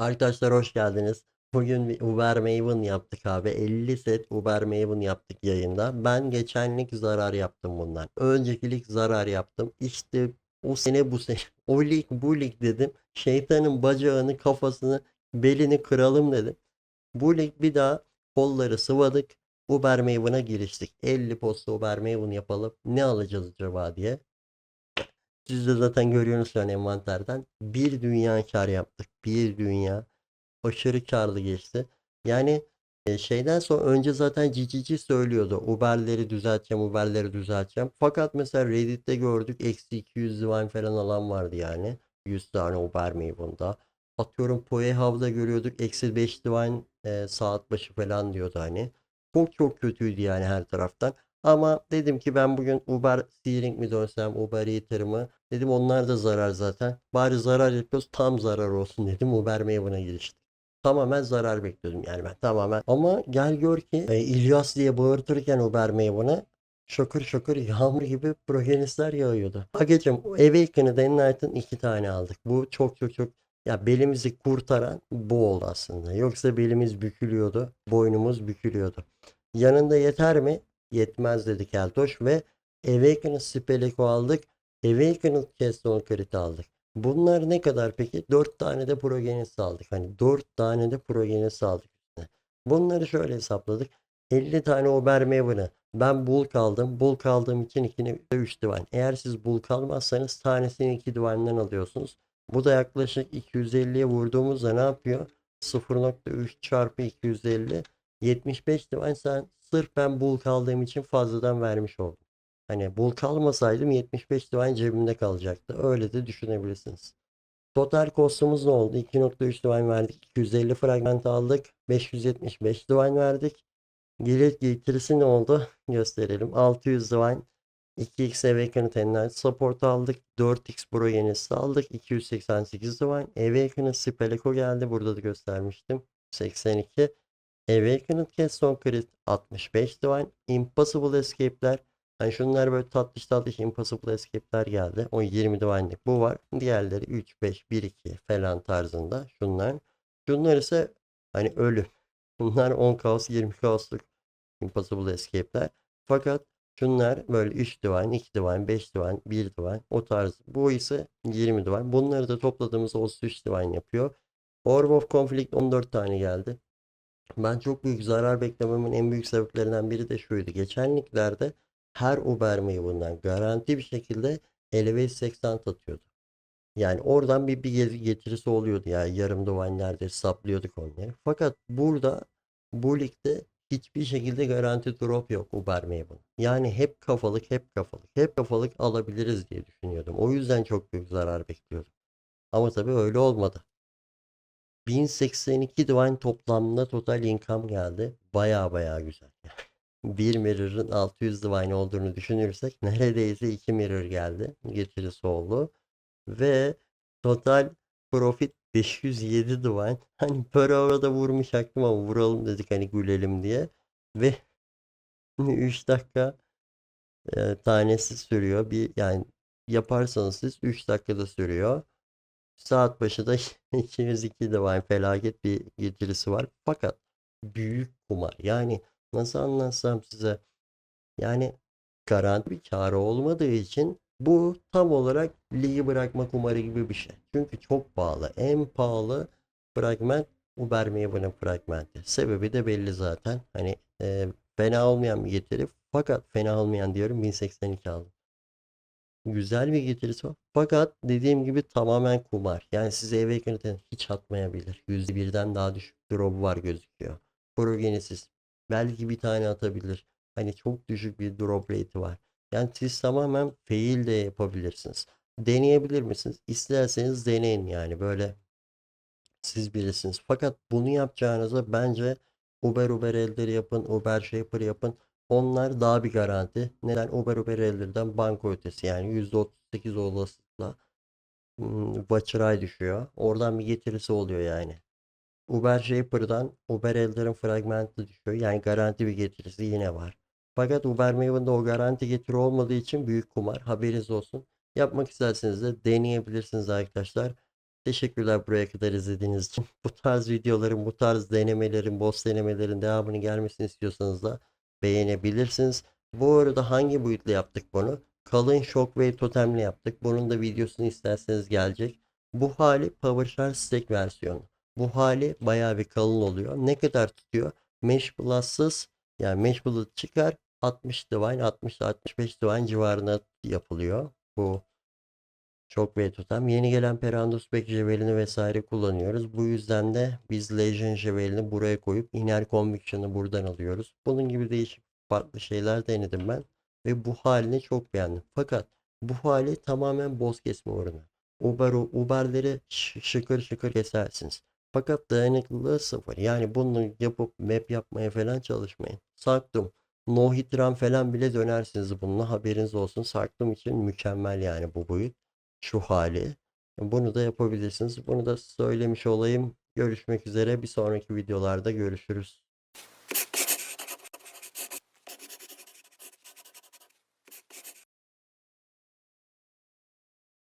Arkadaşlar hoş geldiniz. Bugün bir Uber Maven yaptık abi. 50 set Uber Maven yaptık yayında. Ben geçenlik zarar yaptım bundan. Öncekilik zarar yaptım. İşte o sene bu sene. O lig bu lig dedim. Şeytanın bacağını kafasını belini kıralım dedim. Bu lig bir daha kolları sıvadık. Uber Maven'a giriştik. 50 posta Uber Maven yapalım. Ne alacağız acaba diye. Siz de zaten görüyorsunuz an envanterden. Bir dünya kar yaptık. Bir dünya. Aşırı karlı geçti. Yani e, şeyden sonra önce zaten GGG söylüyordu. Uber'leri düzelteceğim, Uber'leri düzelteceğim. Fakat mesela Reddit'te gördük. Eksi 200 divine falan alan vardı yani. 100 tane Uber Maven'da. Atıyorum Poehav'da görüyorduk. Eksi 5 divine e, saat başı falan diyordu hani. Çok çok kötüydü yani her taraftan. Ama dedim ki ben bugün Uber Steering mi dönsem, Uber Eater mı? Dedim onlar da zarar zaten. Bari zarar yapıyoruz tam zarar olsun dedim. Uber Maven'a giriştim. Tamamen zarar bekliyordum yani ben tamamen. Ama gel gör ki e, İlyas diye bağırtırken Uber Maven'a şakır şakır yağmur gibi progenistler yağıyordu. Agacım Awaken'ı da Enlight'ın iki tane aldık. Bu çok çok çok ya belimizi kurtaran bu oldu aslında. Yoksa belimiz bükülüyordu. Boynumuz bükülüyordu. Yanında yeter mi? Yetmez dedi Keltoş ve Awaken'ı Speleko aldık. Awaken'ı Keystone Crit aldık. Bunlar ne kadar peki? 4 tane de progenis aldık. Hani 4 tane de progenis aldık. Bunları şöyle hesapladık. 50 tane Uber Maven'ı ben bulk aldım. Bulk aldığım için 2'ne 3 divan. Eğer siz bulk almazsanız tanesini 2 divandan alıyorsunuz. Bu da yaklaşık 250'ye vurduğumuzda ne yapıyor? 0.3 çarpı 250 75 divan sen sırf ben bulk aldığım için fazladan vermiş oldum. Hani bulk almasaydım 75 divan cebimde kalacaktı. Öyle de düşünebilirsiniz. Total cost'umuz ne oldu? 2.3 divan verdik. 250 fragment aldık. 575 divan verdik. Gelir getirisi ne oldu? Gösterelim. 600 divan. 2x Awakened Enlight Support aldık. 4x Pro yenisi aldık. 288 divan. Awakened Speleco geldi. Burada da göstermiştim. 82. Awakened Keystone Crit 65 divan. Impossible Escape'ler Hani şunlar böyle tatlış tatlış impossible escape'ler geldi. O 20 divine'lik bu var. Diğerleri 3, 5, 1, 2 falan tarzında. Şunlar. Şunlar ise hani ölü. Bunlar 10 kaos 20 kaosluk impossible escape'ler. Fakat şunlar böyle 3 divine, 2 divine, 5 divine, 1 divine o tarz. Bu ise 20 divine. Bunları da topladığımızda 33 divine yapıyor. Orb of Conflict 14 tane geldi. Ben çok büyük zarar beklememin en büyük sebeplerinden biri de şuydu. Geçenliklerde her Uber Maven'dan garanti bir şekilde Elevate 80 atıyordu. Yani oradan bir, bir getirisi oluyordu yani yarım duvanlarda saplıyorduk onları. Fakat burada bu ligde hiçbir şekilde garanti drop yok Uber Maven. Yani hep kafalık hep kafalık hep kafalık alabiliriz diye düşünüyordum. O yüzden çok büyük zarar bekliyordum. Ama tabii öyle olmadı. 1082 divine toplamda total income geldi. Baya baya güzel. bir mirror'ın 600 divine olduğunu düşünürsek neredeyse 2 mirror geldi. Getirisi oldu. Ve total profit 507 divine. Hani per hour'a vurmuş aklım ama vuralım dedik hani gülelim diye. Ve 3 dakika e, tanesi sürüyor. Bir yani yaparsanız siz 3 dakikada sürüyor. Saat başı da 202 divine felaket bir getirisi var. Fakat büyük kumar. Yani nasıl anlatsam size yani garanti bir karı olmadığı için bu tam olarak ligi bırakma kumarı gibi bir şey. Çünkü çok pahalı. En pahalı fragment Uber Maven'ın fragmenti. Sebebi de belli zaten. Hani e, fena olmayan bir getiri. Fakat fena olmayan diyorum 1082 aldım. Güzel bir getirisi var. Fakat dediğim gibi tamamen kumar. Yani size Awakened'den hiç atmayabilir. %1'den daha düşük drop'u var gözüküyor. Progenesis belki bir tane atabilir. Hani çok düşük bir drop rate'i var. Yani siz tamamen fail de yapabilirsiniz. Deneyebilir misiniz? İsterseniz deneyin yani böyle siz bilirsiniz. Fakat bunu yapacağınıza bence Uber Uber elleri yapın, Uber Shaper yapın. Onlar daha bir garanti. Neden? Uber Uber ellerden banko ötesi yani %38 olasılıkla Baçıray düşüyor. Oradan bir getirisi oluyor yani. Uber Shaper'dan Uber Elder'ın fragmenti düşüyor. Yani garanti bir getirisi yine var. Fakat Uber Maven'da o garanti getiri olmadığı için büyük kumar. Haberiniz olsun. Yapmak isterseniz de deneyebilirsiniz arkadaşlar. Teşekkürler buraya kadar izlediğiniz için. Bu tarz videoların, bu tarz denemelerin, boss denemelerin devamını gelmesini istiyorsanız da beğenebilirsiniz. Bu arada hangi boyutla yaptık bunu? Kalın Shockwave totemle yaptık. Bunun da videosunu isterseniz gelecek. Bu hali PowerShell Stack versiyonu. Bu hali bayağı bir kalın oluyor. Ne kadar tutuyor? Mesh Plus'sız yani Mesh Plus çıkar 60 Divine 60 65 Divine civarına yapılıyor. Bu çok ve tutam. Yeni gelen Perandus Back Javelin'i vesaire kullanıyoruz. Bu yüzden de biz Legion Javelin'i buraya koyup Inner Conviction'ı buradan alıyoruz. Bunun gibi değişik farklı şeyler denedim ben. Ve bu halini çok beğendim. Fakat bu hali tamamen boss kesme uğruna. Uber, Uber'leri şıkır şıkır kesersiniz. Fakat dayanıklılığı sıfır. Yani bunu yapıp map yapmaya falan çalışmayın. Saktım. No hit run falan bile dönersiniz bununla. Haberiniz olsun. Saktım için mükemmel yani bu boyut şu hali. Bunu da yapabilirsiniz. Bunu da söylemiş olayım. Görüşmek üzere. Bir sonraki videolarda görüşürüz.